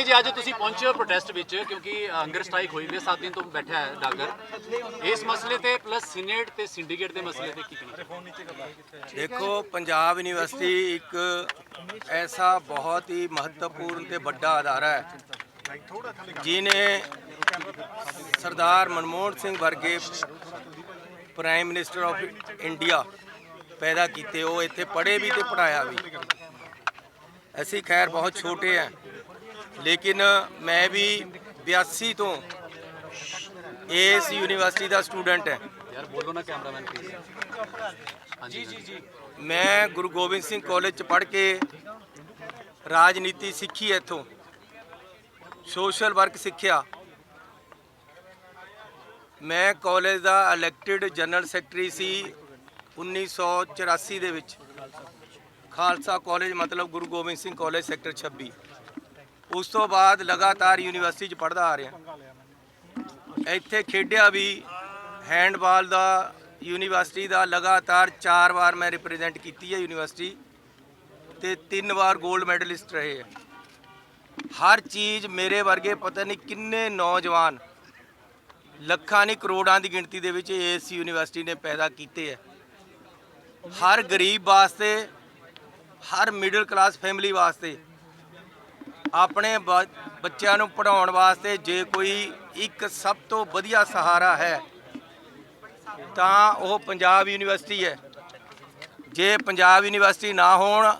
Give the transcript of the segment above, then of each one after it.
ਨਹੀਂ ਜੀ, ਅੱਜ ਤੁਸੀਂ ਪਹੁੰਚੇ ਹੋ ਪ੍ਰੋਟੈਸਟ ਵਿੱਚ ਕਿਉਂਕਿ ਹੰਗਰ ਸਟ੍ਰਾਈਕ ਹੋਈ ਵੀ 7 ਦਿਨ ਤੋਂ ਬੈਠਾ ਹੈ ਡਾਕਰ। ਇਸ ਮਸਲੇ ਤੇ ਪਲੱਸ ਸੀਨੇਟ ਤੇ ਸਿੰਡੀਕੇਟ ਦੇ ਮਸਲੇ ਤੇ ਕੀ ਕਹਿਣਾ ਦੇਖੋ, ਪੰਜਾਬ ਯੂਨੀਵਰਸਿਟੀ ਇੱਕ ਐਸਾ ਬਹੁਤ ਹੀ ਮਹੱਤਵਪੂਰਨ ਤੇ ਵੱਡਾ ਅਦਾਰਾ ਹੈ ਜਿਨੇ ਸਰਦਾਰ ਮਨਮੋਹਨ ਸਿੰਘ ਵਰਗੇ ਪ੍ਰਾਈਮ ਮਿਨਿਸਟਰ ਆਫ ਇੰਡੀਆ ਪੈਦਾ ਕੀਤੇ, ਉਹ ਇੱਥੇ ਪੜ੍ਹੇ ਵੀ ਤੇ ਪੜਾਇਆ ਵੀ। ਅਸੀਂ ਖੈਰ ਬਹੁਤ ਛੋਟੇ ਆ ਲੇਕਿਨ ਮੈਂ ਵੀ 82 ਤੋਂ ਇਸ ਯੂਨੀਵਰਸਿਟੀ ਦਾ ਸਟੂਡੈਂਟ ਹਾਂ। ਯਾਰ ਬੋਲੋ ਨਾ ਕੈਮਰਾਮੈਨ ਪਲੀਜ਼ ਹਾਂਜੀ ਜੀ ਜੀ ਮੈਂ ਗੁਰੂ ਗੋਬਿੰਦ ਸਿੰਘ ਕਾਲਜ ਚ ਪੜ੍ਹ ਕੇ ਰਾਜਨੀਤੀ ਸਿੱਖੀ ਇੱਥੋਂ। ਸੋਸ਼ਲ ਵਰਕ ਸਿੱਖਿਆ। ਮੈਂ ਕਾਲਜ ਦਾ ਇਲੈਕਟਿਡ ਜਨਰਲ ਸੈਕਟਰੀ ਸੀ 1984 ਦੇ ਵਿੱਚ। ਖਾਲਸਾ ਕਾਲਜ ਮਤਲਬ ਗੁਰੂ ਗੋਬਿੰਦ ਸਿੰਘ ਕਾਲਜ ਸੈਕਟਰ 26 ਉਸ ਤੋਂ ਬਾਅਦ ਲਗਾਤਾਰ ਯੂਨੀਵਰਸਿਟੀ ਚ ਪੜ੍ਹਦਾ ਆ ਰਿਹਾ। ਇੱਥੇ ਖੇਡਿਆ ਵੀ ਹੈਂਡਬਾਲ ਦਾ, ਯੂਨੀਵਰਸਿਟੀ ਦਾ ਲਗਾਤਾਰ 4 ਵਾਰ ਮੈਂ ਰਿਪਰੈਜ਼ੈਂਟ ਕੀਤੀ ਹੈ ਯੂਨੀਵਰਸਿਟੀ ਤੇ 3 ਵਾਰ 골ਡ ਮੈਡਲਿਸਟ ਰਹੇ ਹੈ। ਹਰ ਚੀਜ਼ ਮੇਰੇ ਵਰਗੇ ਪਤਾ ਨਹੀਂ ਕਿੰਨੇ ਨੌਜਵਾਨ ਲੱਖਾਂ ਨਹੀਂ ਕਰੋੜਾਂ ਦੀ ਗਿਣਤੀ ਦੇ ਵਿੱਚ ਇਸ ਯੂਨੀਵਰਸਿਟੀ ਨੇ ਪੈਦਾ ਕੀਤੇ ਹੈ। ਹਰ ਗਰੀਬ ਵਾਸਤੇ, ਹਰ ਮਿਡਲ ਕਲਾਸ ਫੈਮਿਲੀ ਵਾਸਤੇ ਆਪਣੇ ਬ- ਬੱਚਿਆਂ ਨੂੰ ਪੜਾਉਣ ਵਾਸਤੇ ਜੇ ਕੋਈ ਇੱਕ ਸਭ ਤੋਂ ਵਧੀਆ ਸਹਾਰਾ ਹੈ, ਤਾਂ ਉਹ ਪੰਜਾਬ ਯੂਨੀਵਰਸਿਟੀ ਹੈ। ਜੇ ਪੰਜਾਬ ਯੂਨੀਵਰਸਿਟੀ ਨਾ ਹੋਣ,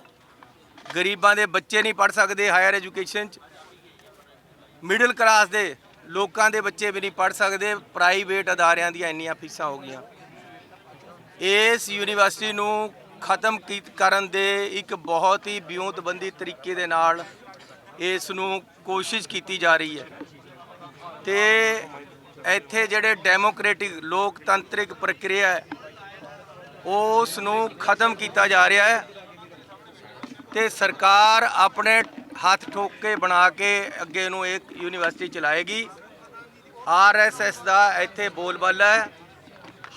ਗਰੀਬਾਂ ਦੇ ਬੱਚੇ ਨਹੀਂ ਪੜ ਸਕਦੇ ਹਾਇਰ ਐਜੂਕੇਸ਼ਨ ਚ। ਮਿਡਲ ਕਲਾਸ ਦੇ ਲੋਕਾਂ ਦੇ ਬੱਚੇ ਵੀ ਨਹੀਂ ਪੜ ਸਕਦੇ, ਪ੍ਰਾਈਵੇਟ ਅਦਾਰਿਆਂ ਦੀਆਂ ਇੰਨੀਆਂ ਫੀਸਾਂ ਹੋ ਗਈਆਂ। ਇਸ ਯੂਨੀਵਰਸਿਟੀ ਨੂੰ ਖਤਮ ਕੀ- ਕਰਨ ਦੇ ਇੱਕ ਬਹੁਤ ਹੀ ਵਿਉਂਤਬੰਦੀ ਤਰੀਕੇ ਦੇ ਨਾਲ ਇਸ ਨੂੰ ਕੋਸ਼ਿਸ਼ ਕੀਤੀ ਜਾ ਰਹੀ ਹੈ। ਤੇ ਇੱਥੇ ਜਿਹੜੇ ਡੈਮੋਕ੍ਰੈਟਿਕ ਲੋਕਤੰਤਰਿਕ ਪ੍ਰਕਿਰਿਆ ਹੈ, ਉਸ ਨੂੰ ਖਤਮ ਕੀਤਾ ਜਾ ਰਿਹਾ ਹੈ ਤੇ ਸਰਕਾਰ ਆਪਣੇ ਹੱਥ ਠੋਕ ਕੇ ਬਣਾ ਕੇ ਅੱਗੇ ਨੂੰ ਇੱਕ ਯੂਨੀਵਰਸਿਟੀ ਚਲਾਏਗੀ। ਆਰਐਸਐਸ ਦਾ ਇੱਥੇ ਬੋਲਬਾਲਾ ਹੈ।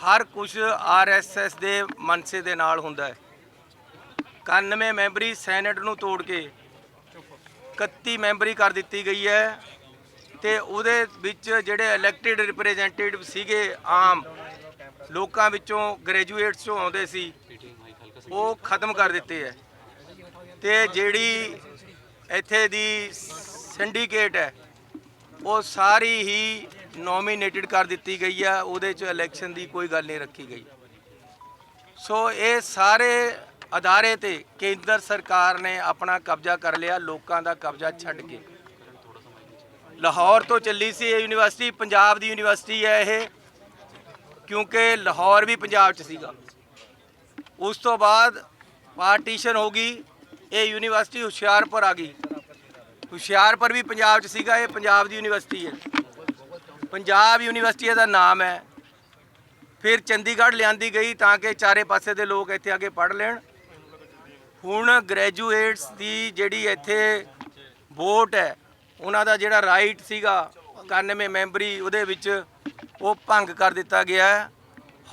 ਹਰ ਕੁਝ ਆਰਐਸਐਸ ਦੇ ਮਨਸੇ ਦੇ ਨਾਲ ਹੁੰਦਾ ਹੈ। 91 ਮੈਂਬਰੀ ਸੈਨੇਟ ਨੂੰ ਤੋੜ ਕੇ 31 ਮੈਂਬਰੀ ਕਰ ਦਿੱਤੀ ਗਈ ਹੈ ਤੇ ਉਹਦੇ ਵਿੱਚ ਜਿਹੜੇ ਇਲੈਕਟਿਡ ਰਿਪਰੈਜ਼ੈਂਟੇਟਿਵ ਸੀਗੇ ਆਮ ਲੋਕਾਂ ਵਿੱਚੋਂ ਗ੍ਰੈਜੂਏਟਸ ਚੋਂ ਆਉਂਦੇ ਸੀ, ਉਹ ਖਤਮ ਕਰ ਦਿੱਤੇ ਹੈ। ਤੇ ਜਿਹੜੀ ਇੱਥੇ ਦੀ ਸਿੰਡੀਕੇਟ ਹੈ, ਉਹ ਸਾਰੀ ਹੀ ਨੋਮੀਨੇਟਡ ਕਰ ਦਿੱਤੀ ਗਈ ਹੈ। ਉਹਦੇ 'ਚ ਇਲੈਕਸ਼ਨ ਦੀ ਕੋਈ ਗੱਲ ਨਹੀਂ ਰੱਖੀ ਗਈ। ਸੋ ਇਹ ਸਾਰੇ ਅਦਾਰੇ ਤੇ ਕੇਂਦਰ ਸਰਕਾਰ ਨੇ ਆਪਣਾ ਕਬਜ਼ਾ ਕਰ ਲਿਆ, ਲੋਕਾਂ ਦਾ ਕਬਜ਼ਾ ਛੱਡ ਕੇ। ਲਾਹੌਰ ਤੋਂ ਚੱਲੀ ਸੀ ਇਹ ਯੂਨੀਵਰਸਿਟੀ, ਪੰਜਾਬ ਦੀ ਯੂਨੀਵਰਸਿਟੀ ਹੈ ਇਹ, ਕਿਉਂਕਿ ਲਾਹੌਰ ਵੀ ਪੰਜਾਬ 'ਚ ਸੀਗਾ। ਉਸ ਤੋਂ ਬਾਅਦ ਪਾਰਟੀਸ਼ਨ ਹੋ ਗਈ, ਇਹ ਯੂਨੀਵਰਸਿਟੀ ਹੁਸ਼ਿਆਰਪੁਰ ਆ ਗਈ। ਹੁਸ਼ਿਆਰਪੁਰ ਵੀ ਪੰਜਾਬ 'ਚ ਸੀਗਾ, ਇਹ ਪੰਜਾਬ ਦੀ ਯੂਨੀਵਰਸਿਟੀ ਹੈ। ਪੰਜਾਬ ਯੂਨੀਵਰਸਿਟੀ ਦਾ ਨਾਮ ਹੈ। ਫਿਰ ਚੰਡੀਗੜ੍ਹ ਲਿਆਂਦੀ ਗਈ ਤਾਂ ਕਿ ਚਾਰੇ ਪਾਸੇ ਦੇ ਲੋਕ ਇੱਥੇ ਆ ਕੇ ਪੜ੍ਹ ਲੈਣ। ਹੁਣ ਗ੍ਰੈਜੂਏਟਸ ਦੀ ਜਿਹੜੀ ਇੱਥੇ ਵੋਟ ਹੈ, ਉਹਨਾਂ ਦਾ ਜਿਹੜਾ ਰਾਈਟ ਸੀਗਾ 91 ਮੈਂਬਰੀ, ਉਹਦੇ ਵਿੱਚ ਉਹ ਭੰਗ ਕਰ ਦਿੱਤਾ ਗਿਆ ਹੈ।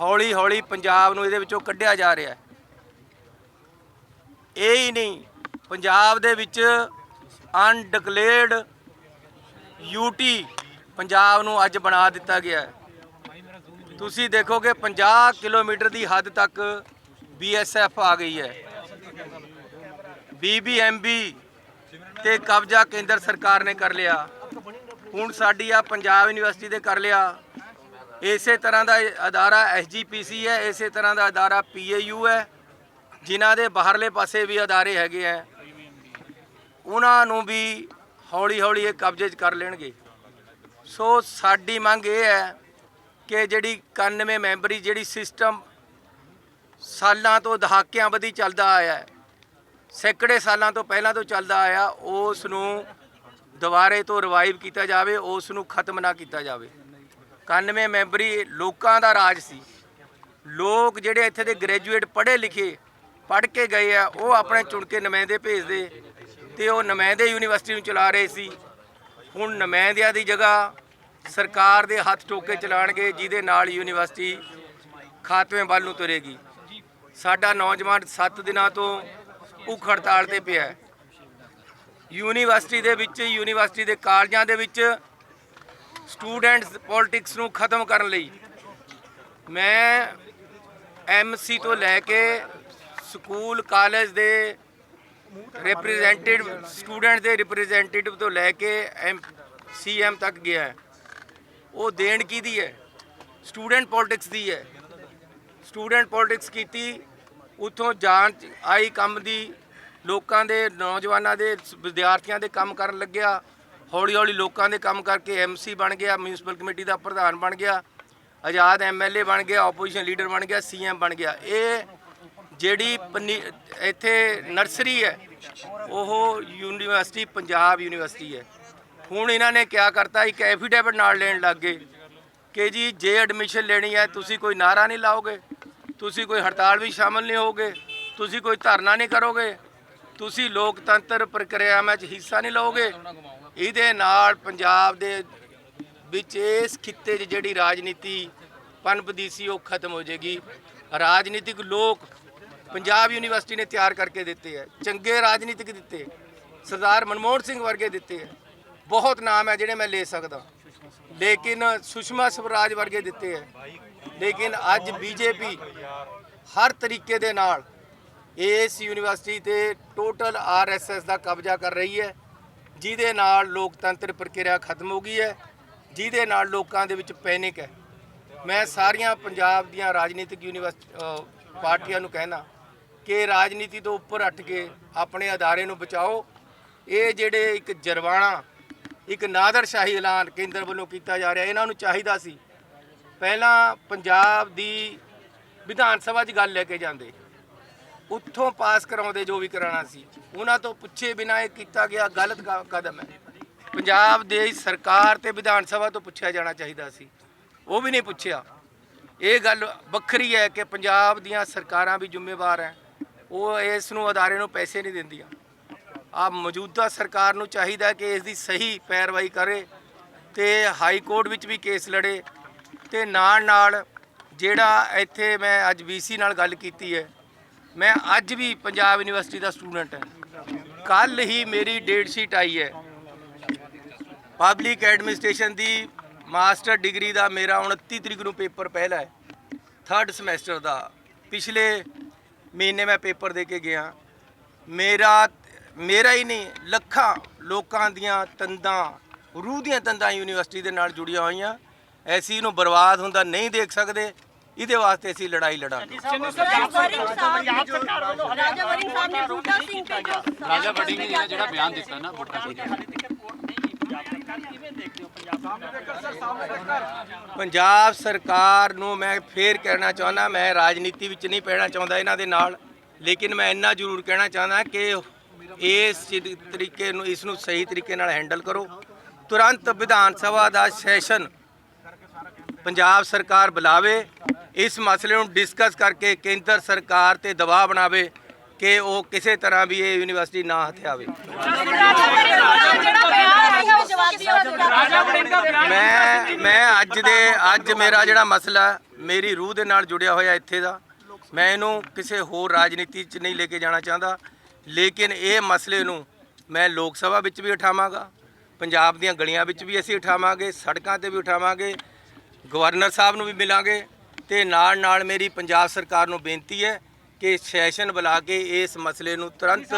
ਹੌਲੀ ਹੌਲੀ ਪੰਜਾਬ ਨੂੰ ਇਹਦੇ ਵਿੱਚੋਂ ਕੱਢਿਆ ਜਾ ਰਿਹਾ ਹੈ। ਇਹ ਹੀ ਨਹੀਂ, ਪੰਜਾਬ ਦੇ ਵਿੱਚ ਅਨਡਿਕਲੇਅਰਡ ਯੂਟੀ ਪੰਜਾਬ ਨੂੰ ਅੱਜ ਬਣਾ ਦਿੱਤਾ ਗਿਆ ਹੈ। ਤੁਸੀਂ ਦੇਖੋਗੇ 50 ਕਿਲੋਮੀਟਰ ਦੀ ਹੱਦ ਤੱਕ ਬੀਐਸਐਫ ਆ ਗਈ ਹੈ। ਬੀਬੀਐਮਬੀ ਤੇ ਕਬਜ਼ਾ ਕੇਂਦਰ ਸਰਕਾਰ ਨੇ ਕਰ ਲਿਆ। ਹੁਣ ਸਾਡੀ ਆ ਪੰਜਾਬ ਯੂਨੀਵਰਸਿਟੀ ਦੇ ਕਰ ਲਿਆ। ਇਸੇ ਤਰ੍ਹਾਂ ਦਾ ਇਹ ਅਦਾਰਾ ਐਸਜੀਪੀਸੀ ਹੈ, ਇਸੇ ਤਰ੍ਹਾਂ ਦਾ ਅਦਾਰਾ ਪੀਏਯੂ ਹੈ, ਜਿਨ੍ਹਾਂ ਦੇ ਬਾਹਰਲੇ ਪਾਸੇ ਵੀ ਅਦਾਰੇ ਹੈਗੇ ਆ ਉਹਨਾਂ ਨੂੰ ਵੀ ਹੌਲੀ ਹੌਲੀ ਇਹ ਕਬਜ਼ੇ 'ਚ ਕਰ ਲੈਣਗੇ। ਸੋ ਸਾਡੀ ਮੰਗ ਇਹ ਹੈ ਕਿ ਜਿਹੜੀ 91 ਮੈਂਬਰੀ ਜਿਹੜੀ ਸਿਸਟਮ ਸਾਲਾਂ ਤੋਂ ਦਹਾਕਿਆਂ ਵਧੀ ਚੱਲਦਾ ਆਇਆ ਹੈ ਸੈਂਕੜੇ ਸਾਲਾਂ ਤੋਂ ਪਹਿਲਾਂ ਤੋਂ ਚੱਲਦਾ ਆਇਆ, ਉਸ ਨੂੰ ਦੁਬਾਰੇ ਤੋਂ ਰਿਵਾਈਵ ਕੀਤਾ ਜਾਵੇ, ਉਸ ਨੂੰ ਖਤਮ ਨਾ ਕੀਤਾ ਜਾਵੇ। 91 ਮੈਂਬਰੀ ਲੋਕਾਂ ਦਾ ਰਾਜ ਸੀ। ਲੋਕ ਜਿਹੜੇ ਇੱਥੇ ਦੇ ਗ੍ਰੈਜੂਏਟ ਪੜ੍ਹੇ ਲਿਖੇ, ਪੜ੍ਹ ਕੇ ਗਏ ਆ, ਉਹ ਆਪਣੇ ਚੁਣ ਕੇ ਨੁਮਾਇੰਦੇ ਭੇਜਦੇ ਤੇ ਉਹ ਨੁਮਾਇੰਦੇ ਯੂਨੀਵਰਸਿਟੀ ਨੂੰ ਚਲਾ ਰਹੇ ਸੀ। ਹੁਣ ਨੁਮਾਇੰਦਿਆਂ ਦੀ ਜਗ੍ਹਾ ਸਰਕਾਰ ਦੇ ਹੱਥ ਟੋਕੇ ਚਲਾਣਗੇ, ਜਿਹਦੇ ਨਾਲ ਯੂਨੀਵਰਸਿਟੀ ਖਾਤਮੇ ਵੱਲ ਨੂੰ ਤੁਰੇਗੀ। ਸਾਡਾ ਨੌਜਵਾਨ 7 ਦਿਨਾਂ ਤੋਂ ਭੁੱਖ ਹੜਤਾਲ ਤੇ ਪਿਆ ਹੈ। ਯੂਨੀਵਰਸਿਟੀ ਦੇ ਵਿੱਚ, ਯੂਨੀਵਰਸਿਟੀ ਦੇ ਕਾਲਜਾਂ ਦੇ ਵਿੱਚ ਸਟੂਡੈਂਟਸ ਪੋਲਿਟਿਕਸ ਨੂੰ ਖਤਮ ਕਰਨ ਲਈ ਮੈਂ ਐਮਸੀ ਤੋਂ ਲੈ ਕੇ ਸਕੂਲ, ਕਾਲਜ ਦੇ ਰਿਪਰੈਜ਼ੈਂਟੇਟਿਵ ਸਟੂਡੈਂਟ ਦੇ ਰਿਪਰੈਜ਼ੈਂਟੇਟਿਵ ਤੋਂ ਲੈ ਕੇ ਐਮ, ਸੀਐਮ ਤੱਕ ਗਿਆ ਹੈ। ਉਹ ਦੇਣ ਕਿਹਦੀ ਹੈ? ਸਟੂਡੈਂਟ ਪੋਲਿਟਿਕਸ ਦੀ ਹੈ। ਸਟੂਡੈਂਟ ਪੋਲਿਟਿਕਸ ਕੀਤੀ ਉੱਥੋਂ ਜਾਂਚ ਆਈ ਕੰਮ ਦੀ, ਲੋਕਾਂ ਦੇ, ਨੌਜਵਾਨਾਂ ਦੇ ਵਿਦਿਆਰਥੀਆਂ ਦੇ ਕੰਮ ਕਰਨ ਲੱਗਿਆ। ਹੌਲੀ ਹੌਲੀ ਲੋਕਾਂ ਦੇ ਕੰਮ ਕਰਕੇ ਐਮਸੀ ਬਣ ਗਿਆ ਮਿਊਨਿਸਪਲ ਕਮੇਟੀ ਦਾ ਪ੍ਰਧਾਨ ਬਣ ਗਿਆ, ਆਜ਼ਾਦ ਐਮਐਲਏ ਬਣ ਗਿਆ ਆਪੋਜੀਸ਼ਨ ਲੀਡਰ ਬਣ ਗਿਆ ਸੀਐਮ ਬਣ ਗਿਆ। ਇਹ ਜਿਹੜੀ ਇੱਥੇ ਨਰਸਰੀ ਹੈ, ਉਹ ਯੂਨੀਵਰਸਿਟੀ, ਪੰਜਾਬ ਯੂਨੀਵਰਸਿਟੀ ਹੈ। ਹੁਣ ਇਹਨਾਂ ਨੇ ਕਿਆ ਕਰਤਾ, ਇੱਕ ਐਫੀਡੇਵਿਟ ਨਾਲ ਲੈਣ ਲੱਗ ਗਏ ਕਿ ਜੀ, ਜੇ ਐਡਮਿਸ਼ਨ ਲੈਣੀ ਹੈ, ਤੁਸੀਂ ਕੋਈ ਨਾਰਾ ਨਹੀਂ ਲਾਓਗੇ? ਤੁਸੀਂ ਕੋਈ ਹੜਤਾਲ ਵੀ ਸ਼ਾਮਲ ਨਹੀਂ ਹੋਗੇ ਤੁਸੀਂ ਕੋਈ ਧਰਨਾ ਨਹੀਂ ਕਰੋਗੇ, ਤੁਸੀਂ ਲੋਕਤੰਤਰ ਪ੍ਰਕਿਰਿਆਵਾਂ 'ਚ ਹਿੱਸਾ ਨਹੀਂ ਲਓਗੇ ਇਹਦੇ ਨਾਲ ਪੰਜਾਬ ਦੇ ਵਿੱਚ ਇਸ ਖਿੱਤੇ 'ਚ ਜਿਹੜੀ ਰਾਜਨੀਤੀ ਪਨਪਦੀ ਸੀ, ਉਹ ਖਤਮ ਹੋ ਜਾਏਗੀ। ਰਾਜਨੀਤਿਕ ਲੋਕ ਪੰਜਾਬ ਯੂਨੀਵਰਸਿਟੀ ਨੇ ਤਿਆਰ ਕਰਕੇ ਦਿੱਤੇ ਹੈ ਚੰਗੇ ਰਾਜਨੀਤਿਕ ਦਿੱਤੇ, ਸਰਦਾਰ ਮਨਮੋਹਨ ਸਿੰਘ ਵਰਗੇ ਦਿੱਤੇ ਹੈ ਬਹੁਤ ਨਾਮ ਹੈ ਜਿਹੜੇ ਮੈਂ ਲੈ ਸਕਦਾ। ਲੇਕਿਨ ਸੁਸ਼ਮਾ ਸਵਰਾਜ ਵਰਗੇ ਦਿੱਤੇ ਹੈ। ਲੇਕਿਨ ਅੱਜ ਬੀਜੇਪੀ ਹਰ ਤਰੀਕੇ ਦੇ ਨਾਲ ਇਸ ਯੂਨੀਵਰਸਿਟੀ ਤੇ ਟੋਟਲ ਆਰਐਸਐਸ ਦਾ ਕਬਜ਼ਾ ਕਰ ਰਹੀ ਹੈ। ਜਿਹਦੇ ਨਾਲ ਲੋਕਤੰਤਰ ਪ੍ਰਕਿਰਿਆ ਖਤਮ ਹੋ ਗਈ ਹੈ। ਜਿਹਦੇ ਨਾਲ ਲੋਕਾਂ ਦੇ ਵਿੱਚ ਪੈਨਿਕ ਹੈ। ਮੈਂ ਸਾਰੀਆਂ ਪੰਜਾਬ ਦੀਆਂ ਰਾਜਨੀਤਿਕ ਯੂਨੀਵਰਸਿਟੀ ਪਾਰਟੀਆਂ ਨੂੰ ਕਹਿਣਾ ਕਿ ਰਾਜਨੀਤੀ ਤੋਂ ਉੱਪਰ ਉੱਠ ਕੇ ਆਪਣੇ ਅਦਾਰੇ ਨੂੰ ਬਚਾਓ। ਇਹ ਜਿਹੜੇ ਇੱਕ ਜਰਵਾਣਾ ਇੱਕ ਨਾਦਰਸ਼ਾਹੀ ਐਲਾਨ ਕੇਂਦਰ ਵੱਲੋਂ ਕੀਤਾ ਜਾ ਰਿਹਾ, ਇਹਨਾਂ ਨੂੰ ਚਾਹੀਦਾ ਸੀ। ਪਹਿਲਾਂ ਪੰਜਾਬ ਦੀ ਵਿਧਾਨ ਸਭਾ 'ਚ ਗੱਲ ਲੈ ਕੇ ਜਾਂਦੇ। ਉੱਥੋਂ ਪਾਸ ਕਰਾਉਂਦੇ ਜੋ ਵੀ ਕਰਾਉਣਾ ਸੀ। ਉਹਨਾਂ ਤੋਂ ਪੁੱਛੇ ਬਿਨਾਂ ਇਹ ਕੀਤਾ ਗਿਆ ਗਲਤ ਕ- ਕਦਮ ਹੈ। ਪੰਜਾਬ ਦੇ ਸਰਕਾਰ ਤੇ ਵਿਧਾਨ ਸਭਾ ਤੋਂ ਪੁੱਛਿਆ ਜਾਣਾ ਚਾਹੀਦਾ ਸੀ। ਉਹ ਵੀ ਨਹੀਂ ਪੁੱਛਿਆ। ਇਹ ਗੱਲ ਵੱਖਰੀ ਹੈ ਕਿ ਪੰਜਾਬ ਦੀਆਂ ਸਰਕਾਰਾਂ ਵੀ ਜ਼ਿੰਮੇਵਾਰ ਹੈ। ਉਹ ਇਸ ਨੂੰ ਅਦਾਰੇ ਨੂੰ ਪੈਸੇ ਨਹੀਂ ਦਿੰਦੀਆਂ। ਆ ਮੌਜੂਦਾ ਸਰਕਾਰ ਨੂੰ ਚਾਹੀਦਾ ਕਿ ਇਸ ਦੀ ਸਹੀ ਪੈਰਵਾਈ ਕਰੇ ਤੇ ਹਾਈ ਕੋਰਟ ਵਿੱਚ ਵੀ ਕੇਸ ਲੜੇ ਤੇ ਨਾਲ ਨਾਲ ਜਿਹੜਾ ਇੱਥੇ ਮੈਂ ਅੱਜ ਵੀਸੀ ਨਾਲ ਗੱਲ ਕੀਤੀ ਹੈ, ਮੈਂ ਅੱਜ ਵੀ ਪੰਜਾਬ ਯੂਨੀਵਰਸਿਟੀ ਦਾ ਸਟੂਡੈਂਟ ਹਾਂ। ਕੱਲ ਹੀ ਮੇਰੀ ਡੇਟ ਸ਼ੀਟ ਆਈ ਹੈ। ਪਬਲਿਕ ਐਡਮਿਨਿਸਟ੍ਰੇਸ਼ਨ ਦੀ ਮਾਸਟਰ ਡਿਗਰੀ ਦਾ ਮੇਰਾ 29 ਤਰੀਕ ਨੂੰ ਪੇਪਰ ਪਹਿਲਾ ਹੈ। ਥਰਡ ਸਮੈਸਟਰ ਦਾ। ਪਿਛਲੇ ਮਹੀਨੇ ਮੈਂ ਪੇਪਰ ਦੇ ਕੇ ਗਿਆ। ਮੇਰਾ ਮੇਰਾ ਹੀ ਨਹੀਂ ਲੱਖਾਂ ਲੋਕਾਂ ਦੀਆਂ ਤੰਦਾਂ ਰੂਹ ਦੀਆਂ ਤੰਦਾਂ ਯੂਨੀਵਰਸਿਟੀ ਦੇ ਨਾਲ ਜੁੜੀਆਂ ਹੋਈਆਂ। ਐਸੀ ਇਹਨੂੰ ਬਰਬਾਦ ਹੁੰਦਾ ਨਹੀਂ ਦੇਖ ਸਕਦੇ। ਇਹਦੇ ਵਾਸਤੇ ਅਸੀਂ ਲੜਾਈ ਲੜਾਂਗੇ। ਵਰਿੰਗ ਸਾਹਿਬ ਰਾਜਾ ਵਰਿੰਗ ਸਾਹਿਬ ਨੇ ਬੂਟਾ ਸਿੰਘ ਤੇ ਜੋ ਰਾਜਾ ਵੜਿੰਗ ਨੇ ਜਿਹੜਾ ਬਿਆਨ ਦਿੱਤਾ ਨਾ ਵੋਟਾਂ ਦੇ ਪੰਜਾਬ ਸਰਕਾਰ ਨੂੰ ਮੈਂ ਫੇਰ ਕਹਿਣਾ ਚਾਹੁੰਦਾ ਮੈਂ ਰਾਜਨੀਤੀ ਵਿੱਚ ਨਹੀਂ ਪੈਣਾ ਚਾਹੁੰਦਾ ਇਹਨਾਂ ਦੇ ਨਾਲ ਲੇਕਿਨ ਮੈਂ ਇੰਨਾ ਜ਼ਰੂਰ ਕਹਿਣਾ ਚਾਹੁੰਦਾ ਕਿ ਇਸ ਤਰੀਕੇ ਨੂੰ, ਇਸ ਨੂੰ ਸਹੀ ਤਰੀਕੇ ਨਾਲ ਹੈਂਡਲ ਕਰੋ। ਤੁਰੰਤ ਵਿਧਾਨ ਸਭਾ ਦਾ ਸੈਸ਼ਨ ਪੰਜਾਬ ਸਰਕਾਰ ਬੁਲਾਵੇ। ਇਸ ਮਸਲੇ ਨੂੰ ਡਿਸਕਸ ਕਰਕੇ ਕੇਂਦਰ ਸਰਕਾਰ ਤੇ ਦਬਾਅ ਬਣਾਵੇ ਕਿ ਉਹ ਕਿਸੇ ਤਰ੍ਹਾਂ ਵੀ ਇਹ ਯੂਨੀਵਰਸਿਟੀ ਨਾ ਹਥਿਆਵੇ। ਮੈਂ ਮੈਂ ਅੱਜ ਦੇ, ਅੱਜ ਮੇਰਾ ਜਿਹੜਾ ਮਸਲਾ, ਮੇਰੀ ਰੂਹ ਦੇ ਨਾਲ ਜੁੜਿਆ ਹੋਇਆ ਇੱਥੇ ਦਾ, ਮੈਂ ਇਹਨੂੰ ਕਿਸੇ ਹੋਰ ਰਾਜਨੀਤੀ 'ਚ ਨਹੀਂ ਲੈ ਕੇ ਜਾਣਾ ਚਾਹੁੰਦਾ। ਲੇਕਿਨ ਇਹ ਮਸਲੇ ਨੂੰ ਮੈਂ ਲੋਕ ਸਭਾ ਵਿੱਚ ਵੀ ਉਠਾਵਾਂਗਾ, ਪੰਜਾਬ ਦੀਆਂ ਗਲੀਆਂ ਵਿੱਚ ਵੀ ਅਸੀਂ ਉਠਾਵਾਂਗੇ, ਸੜਕਾਂ ਤੇ ਵੀ ਉਠਾਵਾਂਗੇ, ਗਵਰਨਰ ਸਾਹਿਬ ਨੂੰ ਵੀ ਮਿਲਾਂਗੇ ਤੇ ਨਾਲ ਨਾਲ ਮੇਰੀ ਪੰਜਾਬ ਸਰਕਾਰ ਨੂੰ ਬੇਨਤੀ ਹੈ ਕਿ ਸੈਸ਼ਨ ਬੁਲਾ ਕੇ ਇਸ ਮਸਲੇ ਨੂੰ ਤੁਰੰਤ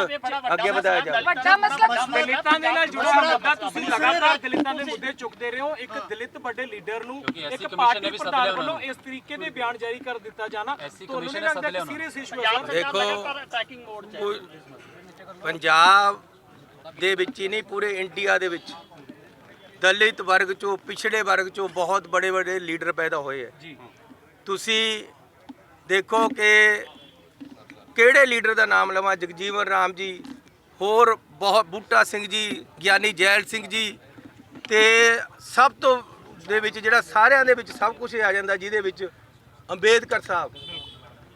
ਅੱਗੇ ਵਧਾਇਆ ਜਾਵੇ। ਵੱਡਾ ਮਸਲਾ ਦਲਿਤਾਂ ਦੇ ਨਾਲ ਜੁੜਿਆ ਮੁੱਦਾ ਤੁਸੀਂ ਲਗਾਤਾਰ ਦਲਿਤਾਂ ਦੇ ਮੁੱਦੇ ਚੁੱਕਦੇ ਰਹੇ ਹੋ ਇੱਕ ਦਲਿਤ ਵੱਡੇ ਲੀਡਰ ਨੂੰ ਇੱਕ ਪਾਰਟੀ ਨੇ ਵੀ ਸੱਦ ਪ੍ਰਧਾਨ ਲਿਆ ਉਹਨਾਂ ਵੱਲੋਂ ਨੂੰ। ਇਸ ਤਰੀਕੇ ਦੇ ਬਿਆਨ ਜਾਰੀ ਕਰ ਦਿੱਤਾ ਜਾਣਾ ਤੁਹਾਨੂੰ ਨਹੀਂ ਨੇ ਸੱਦ ਲੱਗਦਾ ਲਿਆ ਕਿ ਸੀਰੀਅਸ ਇਸ਼ੂ ਹੈ। ਦੇਖੋ ਪੰਜਾਬ ਦੇ ਵਿੱਚ ਹੀ ਨਹੀਂ ਪੂਰੇ ਇੰਡੀਆ ਦੇ ਵਿੱਚ। ਦਲਿਤ ਵਰਗ ਚੋਂ ਪਿਛੜੇ ਵਰਗ ਚੋਂ ਬਹੁਤ ਬੜੇ ਬੜੇ ਲੀਡਰ ਪੈਦਾ ਹੋਏ ਹੈ। ਜੀ। ਤੁਸੀਂ ਦੇਖੋ ਕਿ ਕਿਹੜੇ ਲੀਡਰ ਦਾ ਨਾਮ ਲਵਾਂ? ਜਗਜੀਵਨ ਰਾਮ ਜੀ, ਹੋਰ ਬਹੁਤ ਬੂਟਾ ਸਿੰਘ ਜੀ, ਗਿਆਨੀ ਜੈਲ ਸਿੰਘ ਜੀ ਤੇ ਸਭ ਤੋਂ ਦੇ ਵਿੱਚ ਜਿਹੜਾ ਸਾਰਿਆਂ ਦੇ ਵਿੱਚ ਸਭ ਕੁਝ ਆ ਜਾਂਦਾ, ਜਿਹਦੇ ਵਿੱਚ ਅੰਬੇਦਕਰ ਸਾਹਿਬ।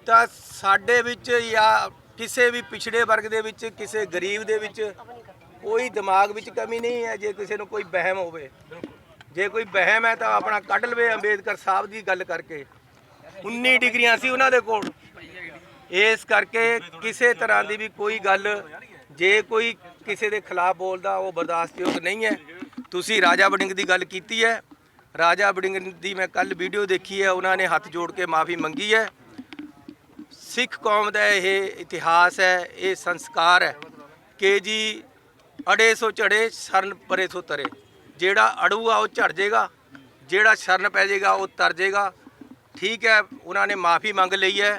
ਤਾਂ ਸਾਡੇ ਵਿੱਚ ਜਾਂ ਕਿਸੇ ਵੀ ਪਿਛੜੇ ਵਰਗ ਦੇ ਵਿੱਚ, ਕਿਸੇ ਗਰੀਬ ਦੇ ਵਿੱਚ ਕੋਈ ਦਿਮਾਗ ਵਿੱਚ ਕਮੀ ਨਹੀਂ ਹੈ, ਜੇ ਕਿਸੇ ਨੂੰ ਕੋਈ ਵਹਿਮ ਹੋਵੇ। ਜੇ ਕੋਈ ਵਹਿਮ ਹੈ ਤਾਂ ਆਪਣਾ ਕੱਢ ਲਵੇ ਅੰਬੇਦਕਰ ਸਾਹਿਬ ਦੀ ਗੱਲ ਕਰਕੇ। 19 ਡਿਗਰੀਆਂ ਸੀ ਉਹਨਾਂ ਦੇ ਕੋਲ। ਇਸ ਕਰਕੇ ਕਿਸੇ ਤਰ੍ਹਾਂ ਦੀ ਵੀ ਕੋਈ ਗੱਲ, ਜੇ ਕੋਈ ਕਿਸੇ ਦੇ ਖਿਲਾਫ ਬੋਲਦਾ, ਉਹ ਬਰਦਾਸ਼ਤਯੋਗ ਨਹੀਂ ਹੈ। ਤੁਸੀਂ ਰਾਜਾ ਵੜਿੰਗ ਦੀ ਗੱਲ ਕੀਤੀ ਹੈ। ਰਾਜਾ ਵੜਿੰਗ ਦੀ ਮੈਂ ਕੱਲ ਵੀਡੀਓ ਦੇਖੀ ਹੈ, ਉਹਨਾਂ ਨੇ ਹੱਥ ਜੋੜ ਕੇ ਮਾਫੀ ਮੰਗੀ ਹੈ। ਸਿੱਖ ਕੌਮ ਦਾ ਇਹ ਇਤਿਹਾਸ ਹੈ, ਇਹ ਸੰਸਕਾਰ ਹੈ ਕਿ ਜੀ ਅੜੇ ਸੋ ਝੜੇ ਸ਼ਰਨ ਪਰੇ ਸੋ ਤਰੇ। ਜਿਹੜਾ ਅੜੂ ਆ, ਉਹ ਝੜ ਜਾਏਗਾ ਜਿਹੜਾ ਸ਼ਰਨ ਪੈ ਜਾਏਗਾ ਉਹ ਤਰ ਜਾਏਗਾ ਠੀਕ ਹੈ, ਉਹਨਾਂ ਨੇ ਮਾਫੀ ਮੰਗ ਲਈ ਹੈ।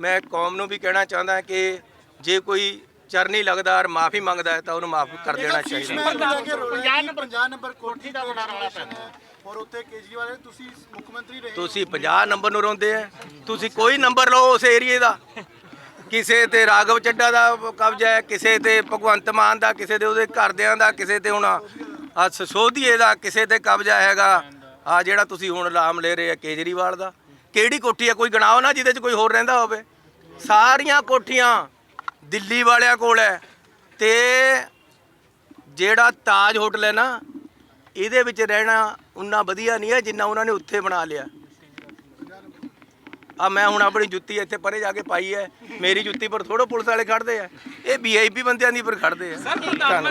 ਮੈਂ ਕੌਮ ਨੂੰ ਵੀ ਕਹਿਣਾ ਚਾਹੁੰਦਾ ਕਿ ਜੇ ਕੋਈ ਚਰਨੀ ਲੱਗਦਾ ਔਰ ਮਾਫੀ ਮੰਗਦਾ ਹੈ ਤਾਂ ਉਹਨੂੰ ਮਾਫ ਕਰ ਦੇਣਾ ਚਾਹੀਦਾ। ਮੈਂ ਲੈ ਕੇ ਰੋਲਾ 50 ਨੰਬਰ ਕੋਠੀ ਦਾ ਬੜਾ ਰੌਲਾ ਪੈਂਦਾ ਔਰ ਉੱਥੇ ਕੇਜਰੀਵਾਲ ਤੁਸੀਂ ਮੁੱਖ ਮੰਤਰੀ ਰਹੇ ਤੁਸੀਂ 50 ਨੰਬਰ ਨੂੰ ਰੋਂਦੇ ਆ ਤੁਸੀਂ ਕੋਈ ਨੰਬਰ ਲਓ ਉਸ ਏਰੀਏ ਦਾ। ਕਿਸੇ ਤੇ ਰਾਘਵ ਚੱਡਾ ਦਾ ਕਬਜ਼ਾ ਹੈ ਕਿਸੇ ਤੇ ਭਗਵੰਤ ਮਾਨ ਦਾ ਕਿਸੇ ਦੇ ਉਹਦੇ ਘਰਦਿਆਂ ਦਾ ਕਿਸੇ ਤੇ ਹੁਣ ਆ ਸਸੋਧੀਏ ਦਾ ਕਿਸੇ ਤੇ ਕਬਜ਼ਾ ਹੈਗਾ ਆ ਜਿਹੜਾ ਤੁਸੀਂ ਹੁਣ ਨਾਮ ਲੈ ਰਹੇ ਆ ਕੇਜਰੀਵਾਲ ਦਾ। ਕਿਹੜੀ ਕੋਠੀ ਆ? ਕੋਈ ਗਣਾਓ ਨਾ ਜਿਹਦੇ 'ਚ ਕੋਈ ਹੋਰ ਰਹਿੰਦਾ ਹੋਵੇ। ਸਾਰੀਆਂ ਕੋਠੀਆਂ ਦਿੱਲੀ ਵਾਲਿਆਂ ਕੋਲ ਹੈ ਤੇ ਜਿਹੜਾ ਤਾਜ ਹੋਟਲ ਹੈ ਨਾ, ਇਹਦੇ ਵਿੱਚ ਰਹਿਣਾ ਉਨਾ ਵਧੀਆ ਨਹੀਂ ਹੈ ਜਿੰਨਾ ਉਹਨਾਂ ਨੇ ਉੱਥੇ ਬਣਾ ਲਿਆ। ਆ ਮੈਂ ਹੁਣ ਆਪਣੀ ਜੁੱਤੀ ਇੱਥੇ ਪਰੇ ਜਾ ਕੇ ਪਾਈ ਹੈ ਮੇਰੀ ਜੁੱਤੀ ਪਰ ਥੋੜੋ ਪੁਲਿਸ ਵਾਲੇ ਖੜਦੇ ਆ ਇਹ ਵੀਆਈਪੀ ਬੰਦਿਆਂ ਦੀ ਪਰ ਖੜਦੇ ਆ ਸਰ ਪ੍ਰਧਾਨ ਧੰਨਵਾਦ।